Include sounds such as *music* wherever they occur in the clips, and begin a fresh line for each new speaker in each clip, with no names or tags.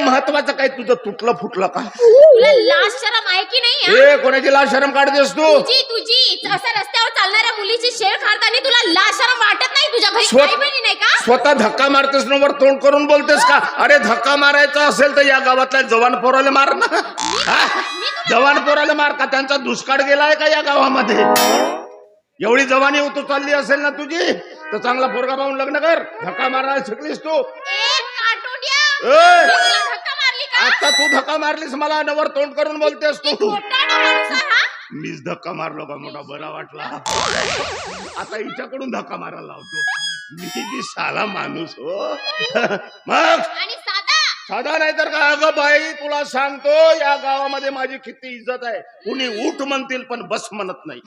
महत्वाचं काय तुझं तुटलं फुटलं का?
तुला लाज शरम आहे की नाही हा?
ए कोणाची लाज शरम काढतेस तू?
तुझी तुझी. असं रस्त्यावर चालणाऱ्या मुलीची शेळ खाताना तुला लाज शरम वाटत नाही? तुझ्या घरी काही बहिणी नाही का?
स्वतः धक्का मारतेस ना वर तोंड करून बोलतेस का? अरे धक्का मारायचा असेल तर या गावातल्या जवान पोराला मार ना. हा? जवान पोराला मार का? त्यांचा दुष्काळ गेलाय का या गावामध्ये? एवढी जवानी होतो चालली असेल ना तुझी? तर चांगला पोरगा पाहून लग्न कर. धक्का मारायला शिकलीस तू. ए!
मी तुला धक्का मारली का?
आता तू धक्का मारलीस मला नवर तोंड करून बोलतेस तू.
खोटारडा माणूस आहे हा?
मीच धक्का मारलो का मोठा? बरा वाटला. आता हिच्याकडून धक्का मारायला लावतो. मी बी साला माणूस हो. मग?
आणि साधा?
साधा नाही तर का अगं बाई तुला सांगतो या गावामध्ये माझी किती इज्जत आहे. कुणी उठ म्हणतील पण बस म्हणत नाही.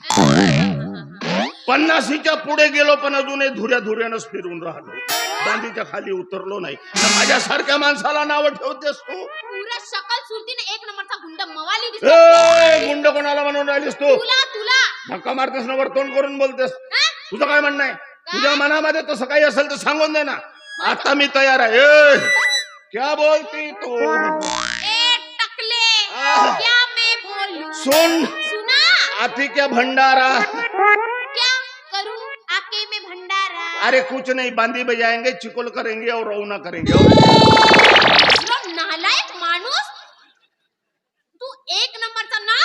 पन्नाशीच्या पुढे गेलो पण अजूनही धुऱ्या धुऱ्यानंच फिरून राहिलो. गांधीच्या खाली उतरलो नाही. माझ्यासारख्या माणसाला नाव ठेवतेस तू.
पुरा शकल सुरतीने एक नंबरचा गुंड मवाली दिसतो
ए, गुंड कोणाला म्हणून राहिलीस तू?
तुला तुला.
धक्का मारतेस ना वर तोंड करून बोलतेस.
हा?
तुझं काय म्हणणं आहे? तुझ्या मनामध्ये तसं काही असेल तर सांगून दे ना. आता मी तयार आहे. क्या बोलती तू?
ए टकले.
आह.
क्या मैं बोलूं?
सुन.
सुना.
आती क्या भंडारा अरे कुछ नहीं बांदी बजाएंगे चिकोल करेंगे और रौना करेंगे।
नालायक माणूस? तू एक नंबरचा ना!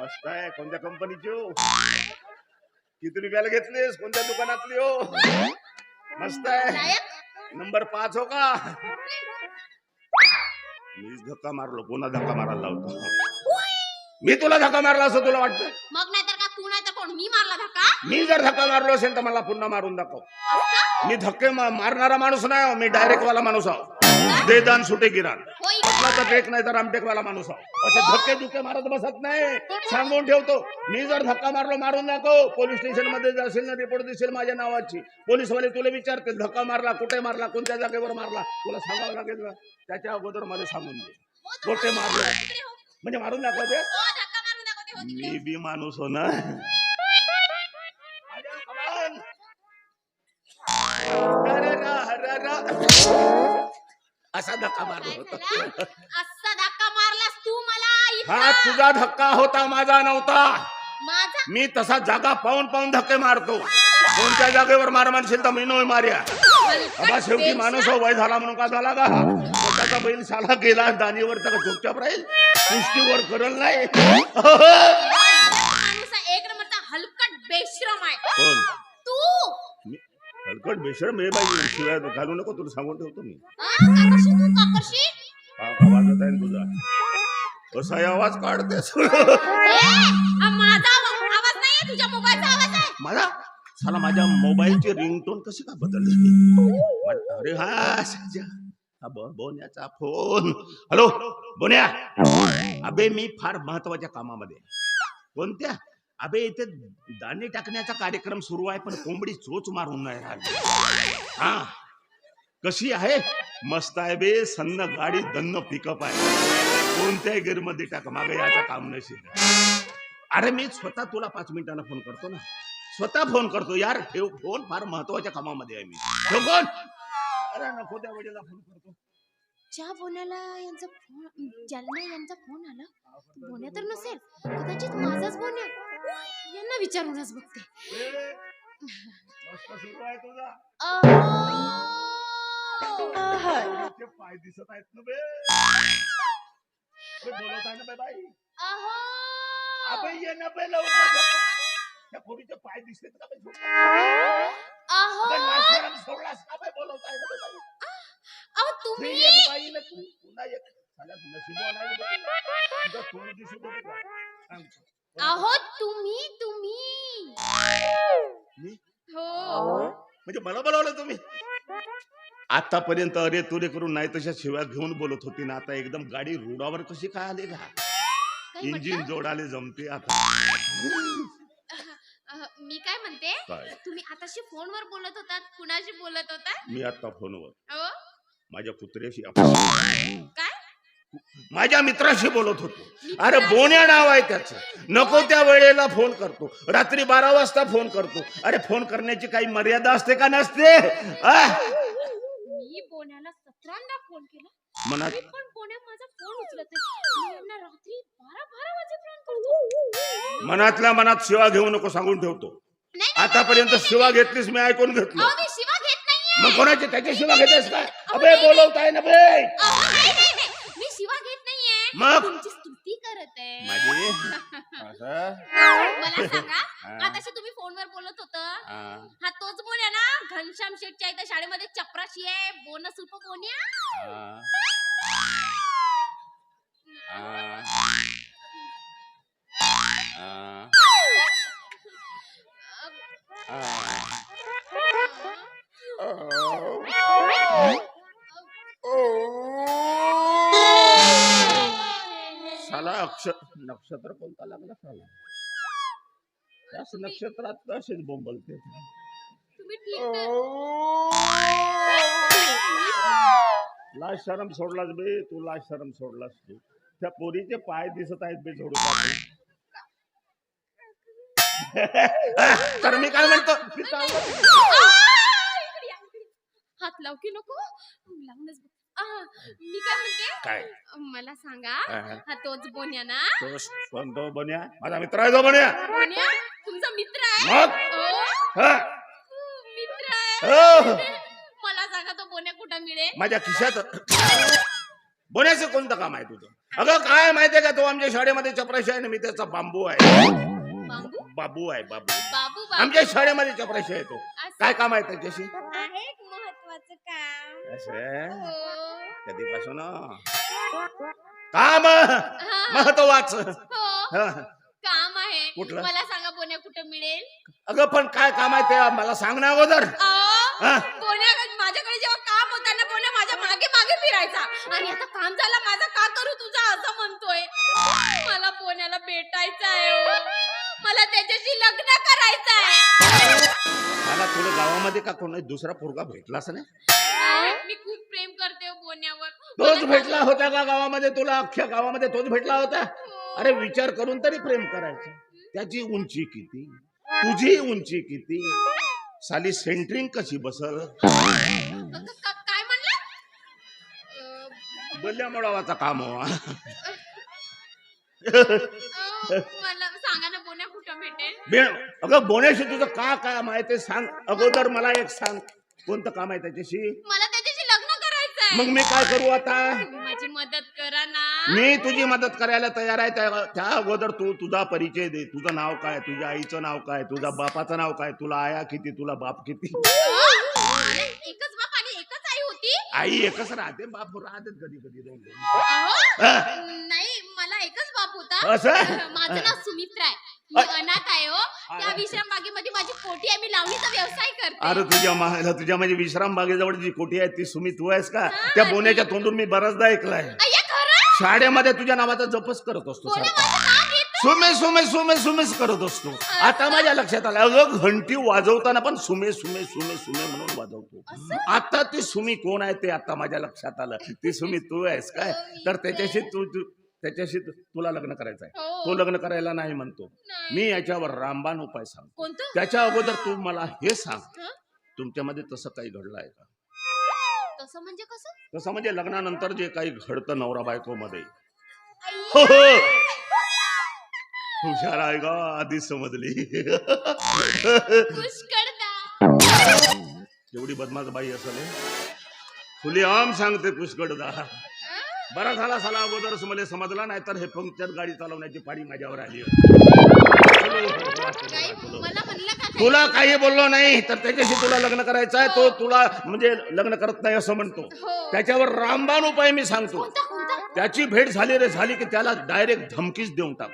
मस्त आहे कोणत्या कंपनीची हो? किती रुपयाला घेतलीस? कोणत्या दुकानातली हो? मस्त आहे. नंबर पाच हो का? मीच धक्का मारलो पुन्हा धक्का मारायला लावतो. मी तुला धक्का मारला असं तुला वाटतं?
मग मी मारला धक्का?
मी जर धक्का मारलो असेल तर मला पुन्हा मारून दाखव.
असं?
मी धक्के मा- मारणारा माणूस नाही हो, मी डायरेक्ट वाला माणूस आहो. देदान सुटे गिरान
होय.
आपला तर टेक नाही तर आमटेक वाला माणूस आहो. असे धक्के धुके मारत बसत नाही. सांगून ठेवतो मी जर धक्का मारलो मारून दाखव. पोलीस स्टेशनमध्ये जाशील ना रिपोर्ट दिसेल माझ्या नावाची. पोलीसवाले तुला विचारतील धक्का मारला कुठे मारला कोणत्या जागेवर मारला? तुला सांगावं लागेल ना? त्याच्या अगोदर मला सांगून दे.
हो,
कुठे मारलं
तिकडे हो.
म्हणजे मारून दाखवते
हो, धक्का मारून दाखवते, हो, तिकडे.
मी बी माणूस हो ना. असा धक्का मारला होता?
असा धक्का मारलास तू मला.
हा तुझा धक्का होता माझा नव्हता
माझा
मी तसा जागा पाहून पाहून धक्के मारतो कोणत्या जागेवर मार म्हणशील तर मी नोय मार्या बाबा शेवटी माणूस हो वय झाला म्हणून का झाला का स्वतःचा बैल साला गेला दानीवर तर चुपचाप राहील कुस्तीवर करल नाही
माणूस आहे, एक नंबरचा हलकट बेश्रम आहे
हलकट बेशरम हे बाई शिवाय घालू नको तुला सांगून ठेवतो मी. आवाज येत आहे ना तुझा असाही आवाज काढतेस
हा माझा
साला माझ्या मोबाईलची रिंगटोन कशी का बदलली? अरे हा ब- बोन्याचा फोन. हॅलो बोन्या. अबे मी फार महत्त्वाच्या कामामध्ये. कोणत्या? अबे इथे दाणे टाकण्याचा कार्यक्रम सुरू आहे पण कोंबडी चोच मारून नाही राहिली. हा? कशी आहे? मस्त आहे बे सन्न गाडी दन्न पिकअप आहे. कोणत्याही गिरमध्ये टाक मागे याचा काम नसेल अरे मी स्वतः तुला पाच मिनिटांना फोन करतो ना. स्वतः फोन करतो यार ठेव फोन फार महत्त्वाच्या कामामध्ये आहे मी. ठेव फोन अरे नको त्या वेळेला फोन करतो.
ज्या बोन्याला यांचा फोन ज्यांना यांचा फोन आला बोन्या तर नसेल. कदाचित माझाच बोन्या यांना विचारूनच बघते
ए, मस्त सुरू आहे तुझा
अहो.
ते पाय दिसत आहेत ना बे बे, बोलत आहे ना बे बाई
अहो.
अबे ये ना बे लवकर त्या पोरीचे पाय दिसत का बे
अहो.
अबे, नाशकारण सोडलास का बे बोलत आहे ना बे बाई
अहो,
ते
तुम्ही
एक बाई ना तू पुन्हा एक साला नशिबवान आहे बे तू. तुझं तोंड दिसत होतं का? सांगतो.
अहो तुम्ही तुम्ही.
मी?
हो.
म्हणजे मला बोलावलं तुम्ही? आतापर्यंत अरे तुरे करून नाही तशा शिव्या घेऊन बोलत होती ना आता एकदम गाडी रोडावर कशी काय आली का इंजिन? जोडाले जमते आता.
अह, मी काय म्हणते? तुम्ही आताशी फोनवर बोलत होतात कुणाशी बोलत होता
मी आता फोनवर.
अहो
माझ्या कुत्र्याशी आपण-
काय?
माझ्या मित्राशी बोलत होतो. अरे बोन्या नाव आहे त्याचं. नको त्या वेळेला फोन करतो. रात्री बारा वाजता फोन करतो. अरे फोन करण्याची काही मर्यादा असते का नसते? आ?
मी बोन्याला सतरांदा फोन केला.
मनात
तरी पण बोन्या माझा फोन उचलत नाही. मी यांना रात्री बारा बारा वाजेपर्यंत करतो.
मनातल्या मनात शिवा घेऊ नको सांगून ठेवतो. आतापर्यंत शिवा घेतलीस मी ऐकून घेतलं. मग कोणाची त्याची शिवा घेतेस काय अबे बोलवताय ना बे
अहो, नाही, नाही, नाही. मी शिवा घेत नाहीये
मग?
तुमची स्तुती करत आहे
माझी *laughs* असं?
मला सांगा *laughs*
हा.
आताशी तुम्ही फोनवर बोलत होत
हा.
हा तोच बोन्या ना घनश्याम शेठच्या इथं शाळेमध्ये चपराशी आहे बोनस उप बोन्या
हा. हा. हा. अक्ष नक्षत्र कोणता लागला? साला. त्याच नक्षत्रात असेच बोंबलते लाज शरम सोडलास बे तू लाज शरम सोडलास तू. त्या पोरीचे पाय दिसत आहेत बे झोडू. *laughs* तर मी काय म्हणतो.
हात लाव की नको? लावूनच मी काय म्हणते?
काय?
मला सांगा.
हा.
हा. तोच बोन्या ना?
तो कोण तो बन्या? माझा मित्र आहे तो बन्या.
बोन्या? तुमचा मित्र आहे?
मग?
ओ,
हा,
मित्र
हो.
आहे मला सांगा तो बोन्या कुठं मिळेल
माझ्या खिशात बोन्याचं कोणतं काम आहे तुझं? अगं काय माहितीये का तो आमच्या शाळेमध्ये चपराशी आहे ना मी त्याचा बांबू आहे.
बांबू?
बाबू आहे बाबू.
बाबू
आमच्या शाळेमध्ये चपराशी आहे तो. काय काम आहे त्याच्याशी?
आहे एक महत्वाचं काम.
असं
हो.
कधीपासून? काम!
हा,
महत्वाचं.
हो.
हा.
काम आहे.
कुठलं?
मला सांगा बोन्या कुठं मिळेल?
अगं पण काय काम आहे ते मला सांग ना अगोदर. हा.
बोन्या माझ्याकडे जेव्हा काम होतं ना बोन्या माझ्या मागे मागे फिरायचा. आणि आता काम झालं माझं का करू तुझा असं म्हणतोय? मला बोन्याला भेटायचं आहे हो. मला त्याच्याशी लग्न करायचं आहे
मला तुला गावामध्ये का कोणी दुसरा पोरगा भेटलाच नाही?
नाही, मी खूप प्रेम करते. हो बोन्यावर
तोच भेटला होता का गावामध्ये? तुला अख्ख्या गावामध्ये तोच भेटला होता?
हो.
अरे विचार करून तरी प्रेम करायचं. त्याची उंची किती? तुझी उंची किती? साली सेंटरिंग कशी बसल?
क- काय म्हणलं?
बल्ल्या मोडावाचा काम हो
अं, मला सांगा ना बोन्या कुठं भेटेल?
अगं बोण्याशी तुझं का काम आहे ते सांग. अगोदर मला एक सांग. कोणतं काम आहे त्याच्याशी?
मला
मग मी काय करू आता?
माझी मदत करा ना.
मी तुझी मदत करायला तयार आहे त्या त्या अगोदर तू तुझा परिचय दे. तुझं नाव काय? तुझ्या आईचं नाव काय? तुझ्या बापाचं नाव काय? तुला आया किती? तुला बाप किती?
अरे, एकच बाप आणि एकच आई होती?
आई एकच राहते बाप राहते कधी कधी दोन दोन.
अहो? नाही मला एकच बाप होता.
असं?
माझं नाव सुमित्रा आहे. मी अनाथ आहे हो. त्या विश्राम बागेमध्ये माझी कोटी आहे मी लावणीचा व्यवसाय करते.
अरे तुझ्या माहेला तुझ्या म्हणजे विश्राम बागेजवळ जी कोठी आहे ती सुमी तू आहेस का? त्या बोण्याच्या तोंडून मी बराचदा ऐकलाय.
अय्या खरं
शाळेमध्ये तुझ्या नावाचा जपच करत असतो
बोला
सारखा.
माझं नाव घेत.
सुमे सुमे सुमे सुमेच करत असतो. आता माझ्या लक्षात आलं. अगं घंटी वाजवताना पण सुमे सुमे सुमे सुमे म्हणून वाजवतो. आता ती सुमी कोण आहे ते आता माझ्या लक्षात आलं. ती सुमी तू आहेस काय? तर त्याच्याशी तू तू- त्याच्याशी तू- तुला लग्न करायचं आहे
हो.
तो लग्न करायला नाही म्हणतो. मी याच्यावर रामबाण उपाय सांगतो.
कोणतं?
त्याच्या अगोदर तू मला हे सांग.
हं?
तुमच्यामध्ये तसं काही घडलं आहे का?
तसं म्हणजे कसं?
तसं म्हणजे लग्नानंतर जे काही घडतं नवरा बायको मध्ये. हो हो. हुशार आहे का आधीच समजली.
पुष्कळदा
एवढी बदमाश बाई असेल हे. खुली आम सांगते पुष्कळदा बरा झाला साला अगोदरच मला समजला नाही तर हे पंक्चर गाडी चालवण्याची पाडी माझ्यावर आली तुला काही बोललो नाही तर त्याच्याशी तुला लग्न करायचं आहे तो तुला म्हणजे लग्न करत नाही असं म्हणतो.
हो.
त्याच्यावर रामबाण उपाय मी सांगतो. त्याची भेट झाली रे झाली की त्याला डायरेक्ट धमकीच देऊन टाक.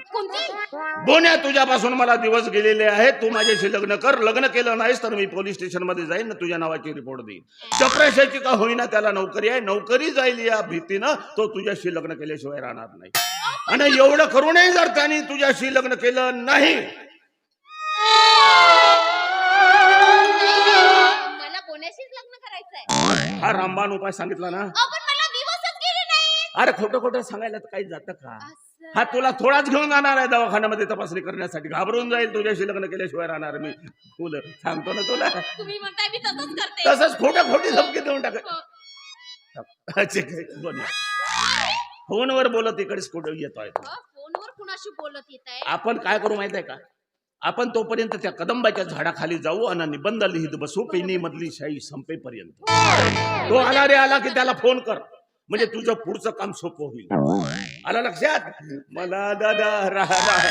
बोन्या तुझ्यापासून मला दिवस गेलेले आहेत तू माझ्याशी लग्न कर. लग्न केलं नाहीस तर मी पोलीस स्टेशनमध्ये जाईन ना तुझ्या नावाची रिपोर्ट देईन. चपराशाची का होईना त्याला नोकरी आहे? नोकरी जाईल या भीतीनं तो तुझ्याशी लग्न केल्याशिवाय राहणार नाही. आणि एवढं करूनही जर त्याने तुझ्याशी लग्न केलं नाही.
मला कोणाशीच लग्न करायचंय?
हा रामबाण उपाय सांगितला ना?
अहो, पण मला दिवसच गेले नाही
अरे खोटं खोटं सांगायला तर काही जातं का? हा तुला थोडाच घेऊन जाणार आहे दवाखान्यामध्ये तपासणी करण्यासाठी. घाबरून जाईल तुझ्याशी लग्न केल्याशिवाय राहणार मी. तुला सांगतो ना तुला.
तुम्ही म्हणताय मी तसंच करते.
तसंच खोटं खोटी धमकी देऊन टाक.
हो.
अच्छा, बोन्या फोनवर बोलत इकडेच कुठे येतोय
फोनवर कुणाशी बोलत येत आहे?
आपण काय करू माहीत आहे का? आपण तोपर्यंत त्या कदंबाच्या झाडाखाली जाऊ आणि निबंध लिहित बसू पेनी मधली शाही संपेपर्यंत. तो आला रे आला की त्याला फोन कर. म्हणजे तुझं पुढचं काम सोपं होईल. आला लक्षात? मला दादा राहा राहा.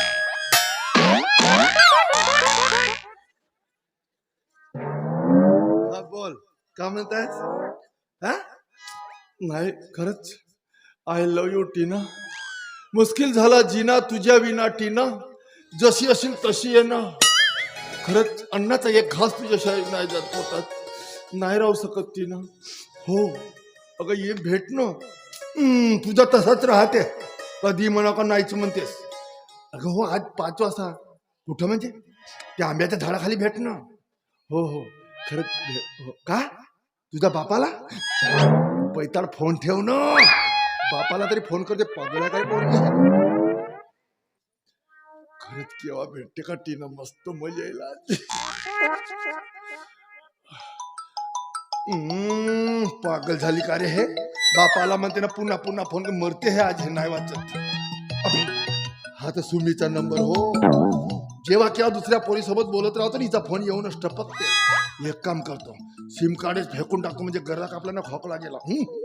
हा बोल. का म्हणतायस हा? नाही खरंच. आय लव यू टीना मुश्किल झाला जीना तुझ्या विना टीना. जशी असेल तशी ये ना. खरंच अन्नाचा एक घास तुझ्याशिवाय नाही जात पोटात नाही राहू शकत टीना. हो. अगं ये भेटणं हम्म, तुझा तसाच राहते. कधी म्हणा का नाहीच म्हणतेस. अगं हो आज पाच वाजता. कुठं म्हणजे? त्या आंब्याच्या झाडाखाली भेटणं हो हो. खरंच भेट हो. का? तुझ्या बापाला? पैताळ फोन ठेव ना. बापाला तरी फोन करते पागला काय पोरगी खरंच केव्हा भेटते का टीना? मस्त मजा यायला हम्म, पागल झाली का रे हे? बापाला म्हणते ना पुन्हा पुन्हा फोन कर मरते हे आज हे नाही वाचत. अबे, हा तर सुमीचा नंबर हो. जेव्हा केव्हा दुसऱ्या पोरीसोबत बोलत राहतो ना हिचा फोन येऊनच टपकते. एक काम करतो सिम कार्डच फेकून टाकतो म्हणजे गरजा आपल्याला खोकला गेला.
हम्म.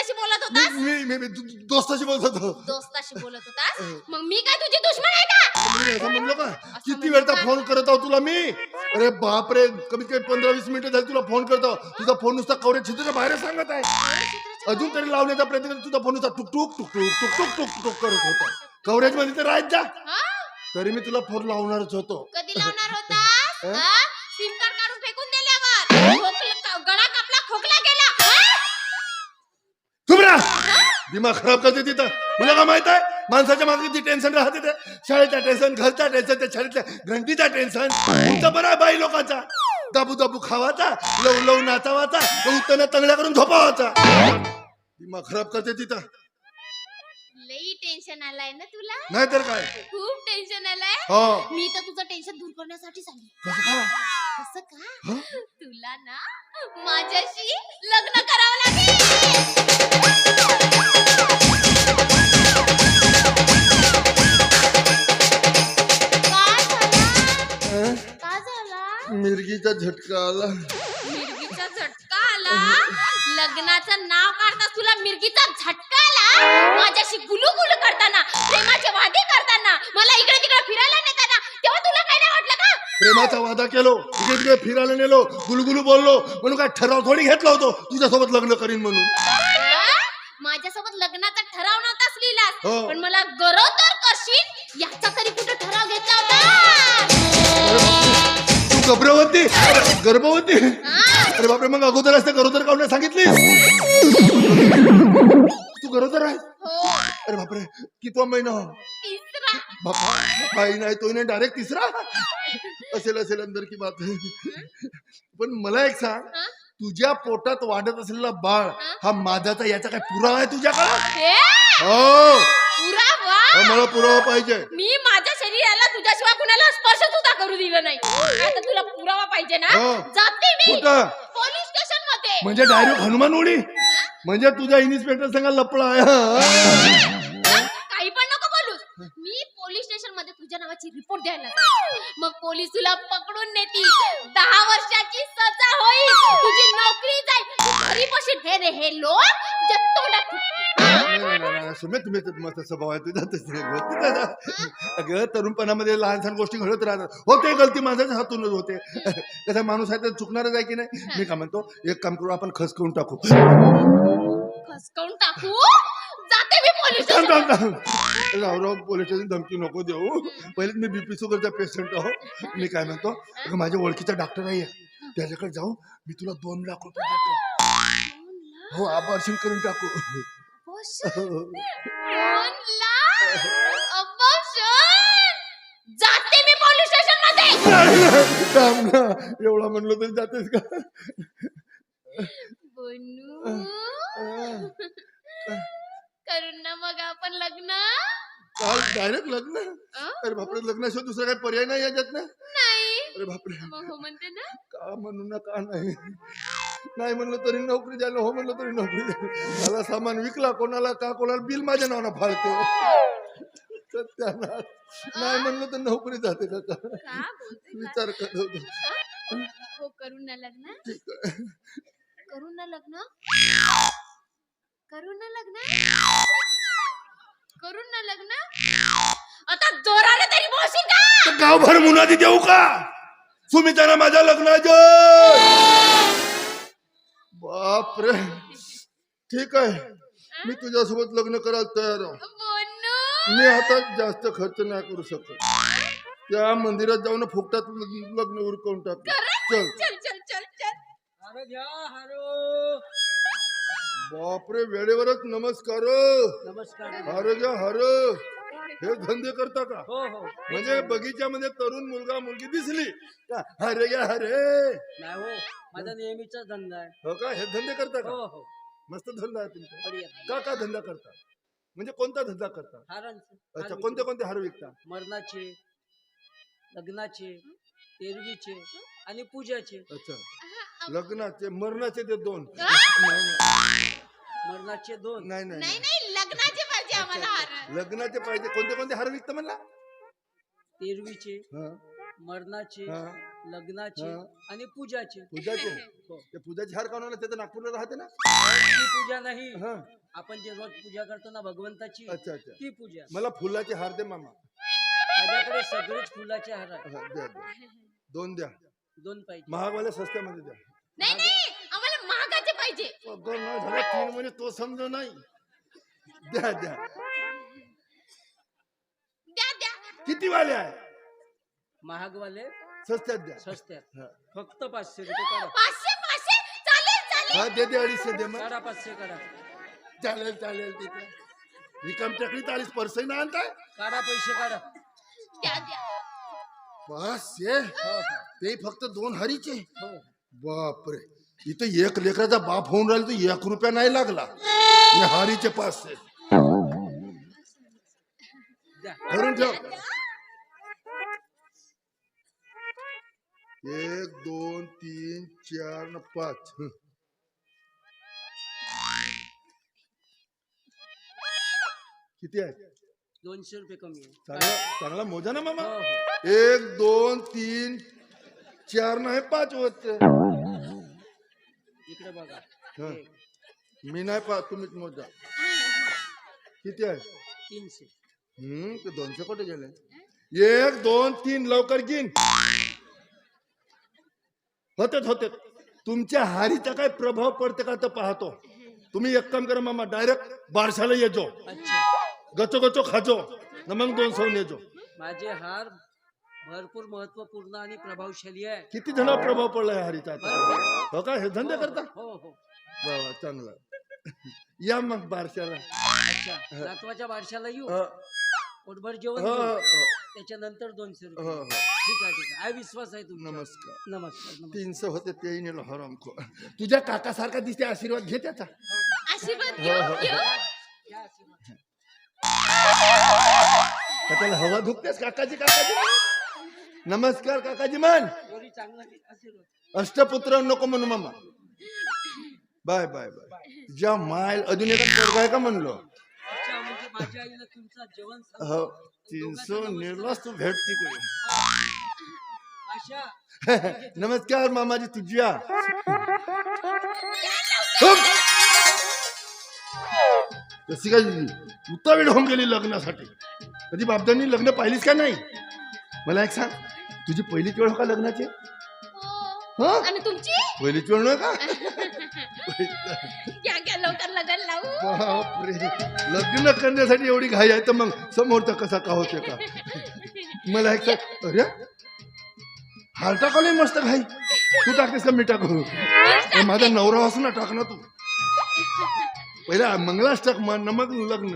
कुणाशी बोलत होतास?
मी मी मी दो- दोस्ताशी बोलत होतो.
दोस्ताशी बोलत होतास? मग मी काय तुझी दुश्मन आहे का?
मी असं म्हणलो का किती वेळचा फोन करत आहो तुला मी? अरे बापरे कमीत कमी पंधरा वीस मिनिटं झाली तुला फोन करतो तुझा फोन नुसता कवरेज छिद्र बाहेर सांगत आहे. अजून तरी लावण्याचा प्रयत्न करतो तुझा फोन नुसता टुक टुक टुक टुक टुक टुक टुक टुक करत होता. कव्हरेजमध्ये तर राहत जा.
हा?
तरी मी तुला फोन लावणारच होतो.
कधी लावणार होतास? *laughs*
हं? दिमाग खराब करते तिथं. तुला का माहीत आहे? माणसाच्या मागे किती टेन्शन राहते ते. शाळेचं टेन्शन घरचा टेन्शन त्या शाळेतल्या घंटीचा टेन्शन तुमचं बरं बाई लोकांचा. दाबू दाबू खावाचा लव लव नाचावाचा उत्तन तंगड्या करून झोपावाचा. दिमाग खराब करते तिथं.
लई टेन्शन आलाय ना तुला?
नाहीतर काय?
खूप टेन्शन आलाय?
हो.
मी तर तुझं टेन्शन दूर करण्यासाठी आली
कसं काय
कसं का? तुला ना माझ्याशी लग्न करावं लागेल.
मिरगीचा झटका आला.
मिरगीचा झटका आला? लग्नाचं नाव काढताच तुला मिरगीचा झटका आला? माझ्याशी गुलू गुलू करताना प्रेमाचे वादे करताना मला इकडे तिकडे फिरायला नेताना तेव्हा तुला काय नाही वाटलं का?
प्रेमाचा वादा केलो इकडे तिकडे फिरायला नेलो गुलगुलू बोललो म्हणून काय ठराव थोडी घेतला होतो? तुझ्यासोबत लग्न करीन म्हणून.
अं? माझ्यासोबत लग्नाचा ठराव नव्हताच लिहिलास
हो.
पण मला गरोदर करशील याचा तरी कुठे ठराव घेतला होता?
तू गर्भवती? अरे बापरे मग अगोदर असते गरोदर काढून सांगितली तू गरोदर आहे
हो.
अरे बापरे कितवा महिना? बापा काही नाही तो नाही डायरेक्ट तिसरा? असेल असेल अंदर की बात पण मला एक सांग? तुझ्या पोटात वाढत असलेला बाळ हा? माझाचा याचा काय पुरावा आहे तुझ्याकडे?
हे?
मला पुरावा पाहिजे.
मी माझ्या तुझ्याशिवाय कुणाला स्पर्श सुद्धा करू दिलं नाही? आता तुला पुरावा पाहिजे ना?
हो.
जाते मी.
कुठं?
पोलीस स्टेशनमध्ये.
म्हणजे डायरेक्ट हनुमान उडी? म्हणजे तुझ्या इन्स्पेक्टर संघ लपला आहे
काही पण नको बोलूस मी पोलीस स्टेशनमध्ये तुझ्या नावाची रिपोर्ट द्यायला. मग पोलीस तुला पकडून नेतील. दहा वर्षाची सजा होईल. तुझी नोकरी जाईल. तू घरी बशील. हे रे हे लोक तुझ्या तोंडात.
सुमे तुम्ही तर मस्त स्वभाव आहे. तुझा तसं. अगं तरुणपणामध्ये लहान सहान गोष्टी घडत राहतात. होते गलती माझ्याच हातूनच होते. कसा माणूस आहे तर चुकणारच आहे की नाही? मी काय म्हणतो एक काम करू आपण खस करून टाकू.
खसकावून टाकू? मी पोलीस
थांब
स्टेशन
थांब. थांब रावराव पोलीस स्टेशन धमकी नको देऊ. पहिलेच मी बीपी शुगरचा पेशंट आहो. मी काय म्हणतो अगं माझ्या ओळखीचा डॉक्टर आहे त्याच्याकडे जाऊ मी तुला दोन लाख रुपये देतो. हो ऑपरेशन करून टाकू.
दोन लाख? अबॉर्शन जाते मी पोलीस स्टेशनमध्ये. जाते
नाही, नाही, थांब ना एवढा म्हणलो तरी जातेस का?
बनू? करून ना मग आपण लग्न?
डायरेक्ट लग्न.
अं?
अरे बापरे लग्नाशिवाय दुसरा काही पर्याय नाही याच्यात ना?
नाही.
अरे बापरे.
मग हो म्हणते ना.
का म्हणू ना का नाही. नाही म्हणलं तरी नोकरी द्यायला हो म्हणलं तरी नोकरी द्यायला. मला सामान विकला कोणाला का कोणाला बिल माझ्या नावानं फाळतो सत्यानाश नाही म्हणलं तर नोकरी जाते का? का
का बोलते का?
विचार करत होतो?
हो करून ना लग्न.
ठीक आहे.
करून ना लग्न? करून ना लग्न? करून ना लग्न? आता जोराने तरी बोलशील का?
गावभर मुनादी देऊ का? सुमिताना माझ्या लग्नाचे. बापरे. ठीक आहे. मी तुझ्यासोबत लग्न करायला तयार आहे. मी आता जास्त खर्च नाही करू शकत. त्या मंदिरात जाऊन फुकटात लग्न लग्न उरकवून टाक. चल.
चल चल चल चल.
हारो घ्या हारो.
बापरे वेळेवरच नमस्कार.
नमस्कार.
हर घ्या हर. हे धंदे करता का?
हो हो.
म्हणजे बगीच्यामध्ये तरुण मुलगा मुलगी दिसली. का? हरे घ्या हरे.
नाही हो माझा नेहमीचा धंदा आहे.
हो का? हे धंदे करता
हो
का?
हो
मस्त धंदा आहे तुमचा.
बढिया.
का का धंदा करता? म्हणजे कोणता धंदा करता?
हारांचे.
अच्छा
हार
कोणते कोणते हार विकता?
मरणाचे लग्नाचे तेरवीचे आणि पूजाचे.
अच्छा. लग्नाचे मरणाचे ते दोन. नाही नाही,
मरणाचे दोन.
नाही नाही
नाही
नाही.
नाही लग्नाचे पाहिजे आम्हाला हार.
लग्नाचे पाहिजे. कोणते कोणते हार विकता म्हणला?
तेरवीचे
हा,
मरणाचे
हा.
लग्नाचे
हा.
आणि पूजाचे.
पूजाचे? *laughs*
हो.
ते पूजाचे हार काढून ते तर नागपूरला राहते ना?
ती पूजा नाही.
हा.
आपण जे रोज पूजा करतो ना भगवंताची
अच्छा अच्छा.
ती पूजा.
मला फुलाचे हार दे मामा.
माझ्याकडे सगळेच फुलाचे हार आहेत.
हा, द्या द्या. दोन द्या.
दोन पाहिजे.
महागवाल्या स्वस्त्यामध्ये द्या.
नाही नाही आम्हाला महागाचे पाहिजे.
अगं झाला तीन महिने तो समजा नाही. द्या द्या.
द्या द्या.
किती वाले आहे?
महागवाले
स्वस्त्यात द्या.
स्वस्त्यात
हा.
फक्त पाचशे रुपये काढा.
पाचशे पाचशे? चालेल चालेल.
हा दे दे अडीचशे दे मग.
काढा पाचशे काढा.
चालेल चालेल तिथे रिकाम टाकली तर अडीच पर्सही ना आणताय?
काढा पैसे काढा.
द्या द्या.
पाचशे ते फक्त दोन हरीचे
हो.
बापरे. इथं एक लेकराचा बाप होऊन राहिला तर एक रुपया नाही लागला. हारीचे पाचशे. धरून ठेव. एक दोन तीन चार न पाच. किती आहे?
दोनशे रुपये कमी आहे.
चांगला चांगला मोजा ना मामा.
हो हो.
एक दोन तीन चार नाही पाच होते.
इकडे बघा.
हं.
एक,
मी नाही पाच तुम्हीच मोजा. किती आहे?
तीनशे.
हम्म ते दोनशे कुठे गेले? एक दोन तीन लवकर गिन होतेच होते तुमच्या हारीचा काय प्रभाव पडते का तर पाहतो. तुम्ही एक काम करा मामा डायरेक्ट बारशाला येजो
अच्छा.
गचो गचो खाजो न मग दोन सौ नेजो.
माझे हार भरपूर महत्त्वपूर्ण आणि प्रभावशाली आहे.
किती जण प्रभाव पडला या हारीचा आता हो का? हे धंदे करता?
हो हो.
वा वा चांगलं. या मग बारशाला.
अच्छा सातवाच्या येऊ?
हो.
पोटभर जेवण
हो,
घेऊ.
हो,
त्याच्यानंतर दोनशे
हो,
रुपये.
हो.
ठीक आहे ठीक आहे. आहे विश्वास आहे तुमचा.
नमस्कार.
नमस्कार नमस्कार.
तीनशे होते तेही नेलो हरामखो तुझ्या काकासारखा दिसते आशीर्वाद घे त्याचा.
आशीर्वाद घेऊ घेऊ.
या आशीर्वाद.
का त्याला हवा धुकतेस काकाजी काकाजी? नमस्कार काकाजी मान अष्टपुत्र नको म्हणू मामा. Bye bye bye. ज्या माय अजून एका पोरगा आहे का म्हणलो? हो तीनशे निर्लास तू भेट तिकडे. *laughs* नमस्कार मामाजी तुझ्या. *laughs* कशी काय वेळ होऊन गेली लग्नासाठी. कधी बापदांनी लग्न पाहिलीस का नाही? मला एक सांग तुझी पहिलीच वेळ हो का लग्नाची?
हो. आणि तुमची?
पहिलीच वेळ नाही का?
घ्या घ्या लवकर लग्न लावू.
बापरे. लग्न करण्यासाठी एवढी घाई आहे तर मग समोरचा कसा का होते का? मला एक सांग अरे हार टाकायला मस्त घाई? तू टाकतेस का मी टाकू? माझा नवरा असून ना टाक ना तू. पहिला मंगलाष्टक म्हण न मग लग्न.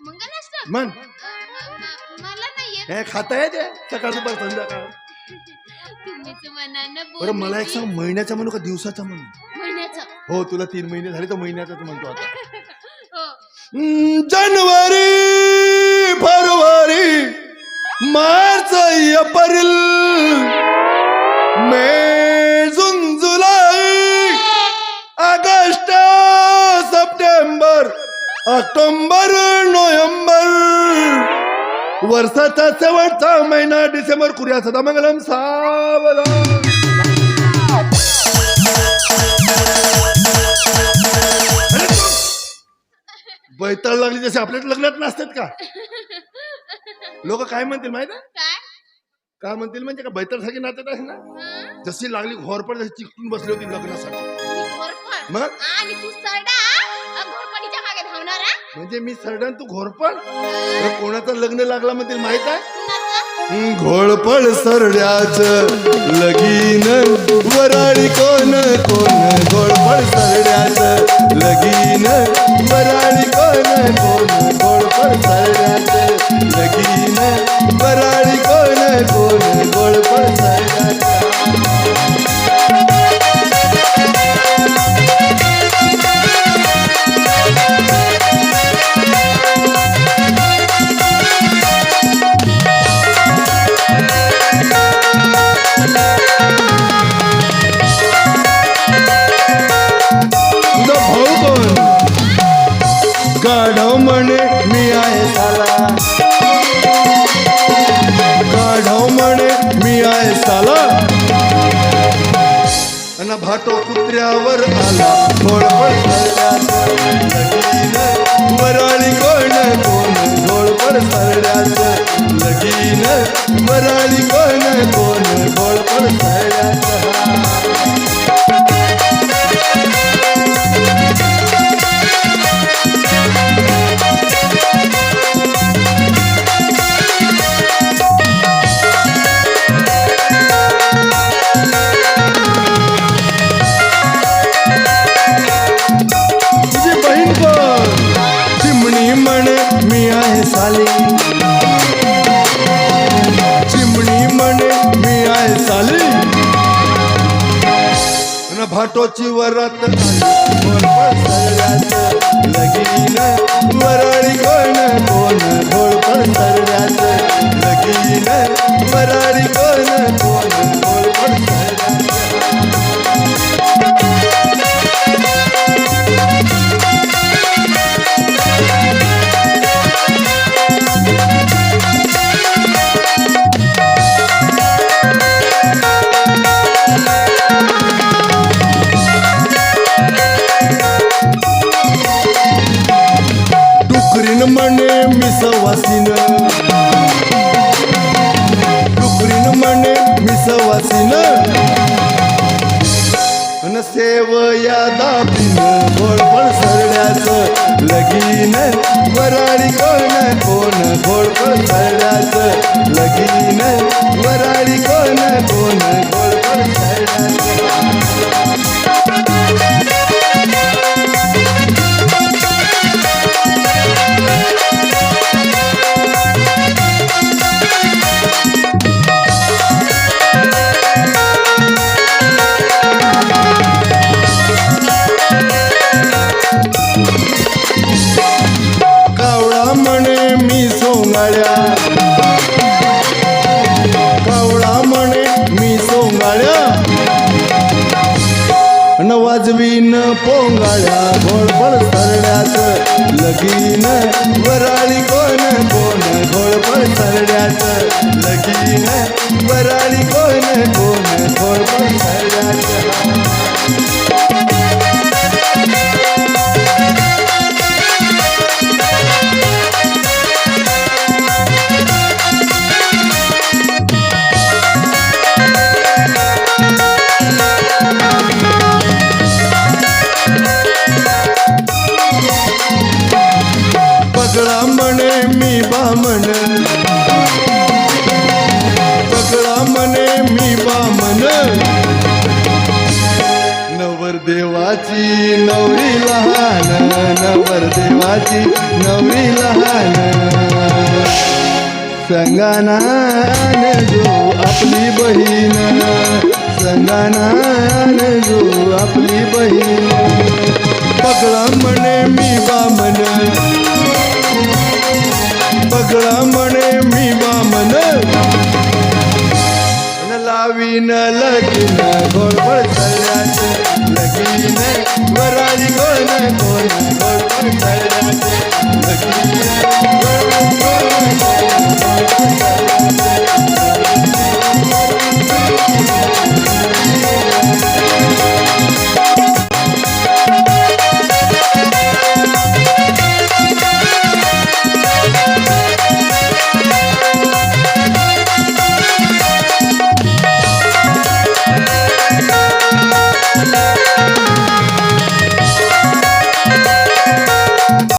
मंगलाष्टक?
म्हण
अ, म- म- मला नाही येत
हे खाता येते सकाळ दुपार संध्याकाळ.
तुम्हीच म्हणा ना
बरं मला एक. सांग महिन्याचा म्हणू का दिवसाचा म्हणू?
महिन्याचं.
हो तुला तीन महिने झाले तर महिन्याचाच म्हणतो आता. *laughs*
हो.
हम्म, जानेवारी फरवरी मार्च एप्रिल मे सप्टेंबर ऑक्टोबर नोव्हेंबर. वर्षाचा शेवटचा महिना डिसेंबर कुर्या सदा मंगलम सावला बैताळ लागली जसे आपल्याच लग्नात नसतात का? लोक काय म्हणतील माहिती
काय?
म्हणतील म्हणजे का बैताळ सारखी नाचत आहे ना? जशी लागली घोरपड जशी चिकटून बसली होती लग्नासाठी. मग? म्हणजे मी सरडन तू घोरपड अरे कोणाचं लग्न लागला म्हणतील माहीत आहे? घोळपड सरड्याच. लगीन वराळी कोण कोण घोळपड सरड्याच. लगीन वराळी कोण कोण वराळी कोण कोण घोळपड सरड्याचं लगीन वराळी कोण कोण न भाटोची वरात लगीन वरळी गोळ संगानान जो आपली बहीण संगानान जो आपली बहीण. पगळा म्हणे मी बामन पगळा म्हणे मी बामन लावीन लगीन गोडबड चालल्याच लकीने वरारी कोण कोण कोण खळ्याचे लकीने कोण कोण कोण खळ्याचे